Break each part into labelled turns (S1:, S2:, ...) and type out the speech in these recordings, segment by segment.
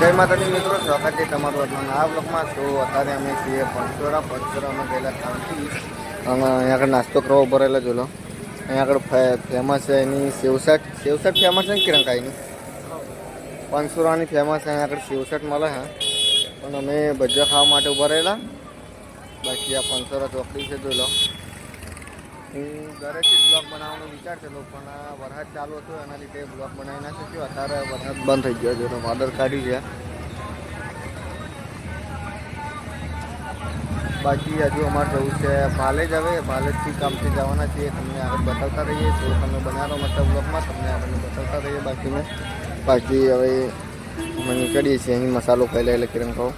S1: જય માતાજી મિત્રો, સ્વાગત છે તમારું આજના આ બ્લોકમાં તો અત્યારે અમે છીએ પંચોરા. પંચોરામાં ગયેલા કામથી. અને અહીંયા આગળ નાસ્તો કરવા ઊભો રહેલા જોલો. અહીંયા આગળ ફેમસ છે એની સેવસટ સેવસટ ફેમસ છે ને કિરણકાઈની? પંચોરાની ફેમસ છે, અહીંયા આગળ સેવસટ મળે છે પણ અમે ભજીયા ખાવા માટે ઊભા રહેલા. બાકી આ પંચોરા ચોકડી છે, જોઈ લો. હું ઘરેથી જ બ્લોગ બનાવવાનો વિચાર છે, પણ આ વરસાદ ચાલુ હતો, એના લીધે બ્લોગ બનાવી ના શક્યો. અત્યારે વરસાદ બંધ થઈ ગયો છે, એનો વાદળ કાઢ્યું છે. બાકી હજુ અમારે જવું છે ભાલેજ હવે ભાલેજથી કામથી જવાના છીએ, તમને આગળ બતાવતા રહીએ. તો તમે બનાવો મતલબ બ્લોગમાં, તમને આપણને બતાવતા રહીએ બાકી મેં બાકી હવે અમે નીકળીએ છીએ, અહીં મસાલો પહેલાં એટલે કિરણ કહું.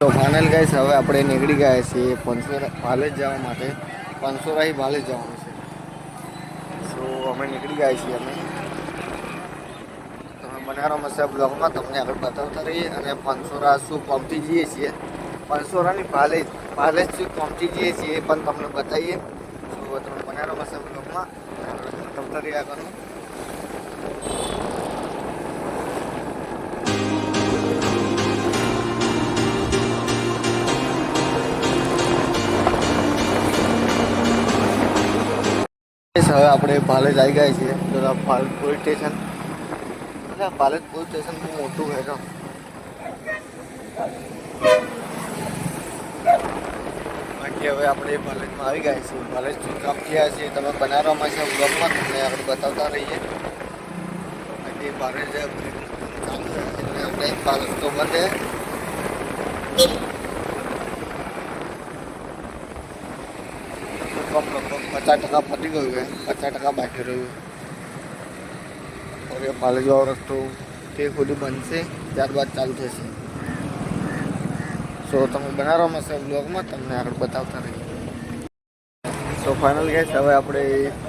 S1: તો ફાઇનલ ગાઈસ હવે આપણે નીકળી ગયા છીએ, પંચોરા ભાલેજ જવા માટે. પંચોરાહી ભાલે જવાનું છે. સો અમે નીકળી ગયા છીએ અમે. તમે બનારો મસા બ્લોગમાં તમને આગળ બતાવતા રહીએ અને પંચોરા શું પહોંચી જઈએ છીએ. પંચોરાની ભાલે ભાલે શું પહોંચી જઈએ છીએ એ પણ તમને બતાવીએ. તો તમે બનારો મસા બ્લોગમાં બતાવતા રહ્યા કરો. હવે આપણે પાલેજ આવી ગયા છીએ. પેલા પાલેજ પોલીસ સ્ટેશન એટલે પાલેજ પોલીસ સ્ટેશન બહુ મોટું છે તો. બાકી હવે આપણે પાલેજમાં આવી ગયા છીએ. પાલેજ કામ થયા છીએ તમે બનાવવામાં છે બ્લોગમાં તમને આપણે બતાવતા રહીએ. બાકી પાલેજ ચાલુ છે. એટલે આપણે પાલેજ તો બંધ પચાસ ટકા પતી ગયું છે પચાસ ટકા બાકી રહ્યું હવે પાલે જવાનો રસ્તો તે ખુદ બનશે ત્યારબાદ ચાલુ થશે સો તમે બનાવવામાં છે બ્લોગમાં તમને આગળ બતાવતા રહીએ સો ફાઇનલ ગેસ હવે આપણે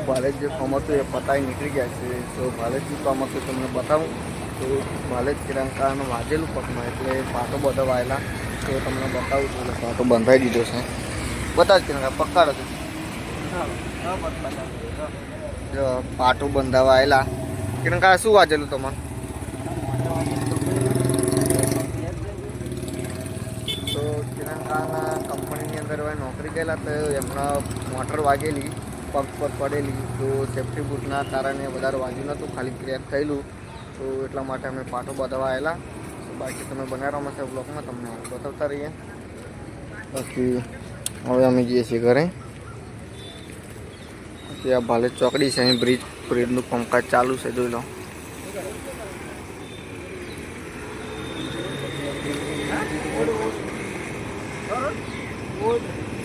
S1: કોલેજ જે ફોર્મ હતું એ પતાવી નીકળી ગયા છે સો કોલેજ જે ફોર્મ હતું તમને બતાવું તો કોલેજ કિરણકાનું વાગેલું પગમાં એટલે પાટો બધા વાયેલા તો તમને બતાવું છું એટલે પાટો બંધાઈ દીધો છે બતાવ કિરણકા પક્કાડ હતું જો, પાટું બંધાવા આવેલા કિરણકા શું વાંચેલું તમારે? તો કિરણકાના કંપનીની અંદર હવે નોકરી ગયેલા તો એમના મોટર વાગેલી, પગ પર પડેલી. તો સેફ્ટી બૂટના કારણે વધારે વાગ્યું નહોતું, ખાલી ક્રેક થયેલું. તો એટલા માટે અમે પાટો બંધાવા આવેલા બાકી તમે બનાવવામાં છે બ્લોકમાં તમને બતાવતા રહીએ. બાકી હવે અમે જઈએ છીએ ઘરે. ત્યાં ભાલે ચોકડી છે, અહીં બ્રિજ, બ્રિજનું કામકાજ ચાલુ છે, જોઈ લો.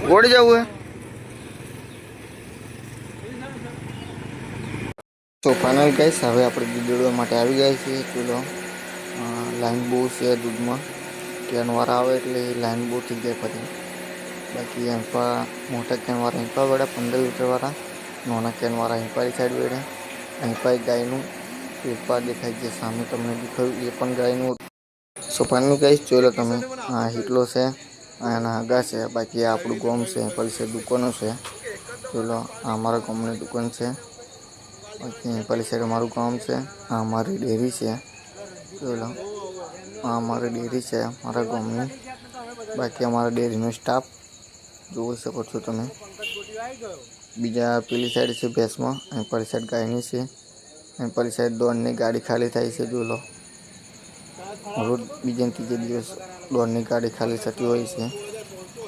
S1: ઓડી જવું હે? તો ફાઇનલ ગઈશ હવે આપણે દૂધ દોડવા માટે આવી ગયા છીએ ચૂલો લાઈન બહુ છે દૂધમાં. કેનવાર આવે એટલે લાઈન બહુ થઈ જાય ફરી બાકી એમ્પા મોટા કેનવાળા એમ્પા વડા પંદર લીટરવાળા નાના અહીં એમ્પારી સાઈડ વેડે એમ્પાઈ ગાયનું પેપર દેખાય છે. સામે તમને દેખાયું, એ પણ ગાયનું સો ફાઇનલ જોઈ લો તમે, આ હિટલો છે એના હગા છે, બાકી આપણું ગોમ છે પછી છે દુકાનો છે. જોઈ લો, આ અમારા ગામની દુકાન છે. બાકી પેલી સાઈડ અમારું ગામ છે, આ અમારી ડેરી છે. જોઈ લો, આ અમારી ડેરી છે મારા ગામની. બાકી અમારા ડેરીનો સ્ટાફ જોઈ શકો છો તમે. બીજા પેલી સાઈડ છે ભેંસમાં, અને પેલી સાઈડ ગાયની છે, અને પેલી સાઈડ દોડની ગાડી ખાલી થાય છે, જો લો. રોજ બીજે ત્રીજે દિવસ દોડની ગાડી ખાલી થતી હોય છે.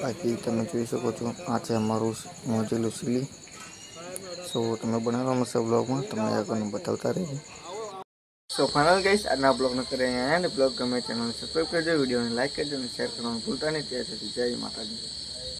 S1: બાકી તમે જોઈ શકો છો, આ છે અમારું મોજેલું સીલી સો તમે બનાવો છે બ્લોગમાં તમને આગળનું બતાવતા રહીએ. સો ફાઇનલ ગઈશ આજના બ્લોગને કરે અહીંયા બ્લોગ ગમે ચેનલને સબસ્ક્રાઈબ કરજો, વિડીયોને લાઇક કરજો, અને શેર કરવાનું ભૂલતા નહીં. ત્યાં સુધી જય માતાજી.